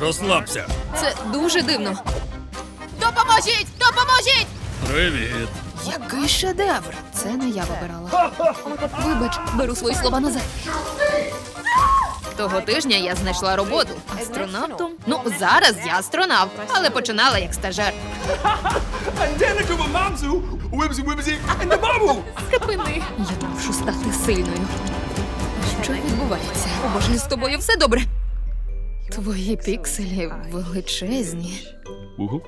Розслабся. Це дуже дивно. Допоможіть! Допоможіть! Привіт. Який шедевр! Це не я вибирала. Вибач, беру свої слова назад. Того тижня я знайшла роботу астронавтом. Ну, зараз я астронавт, але починала як стажер. Припини. Я мушу стати сильною. Що відбувається? Боже, з тобою все добре. Твої пікселі величезні. Угу.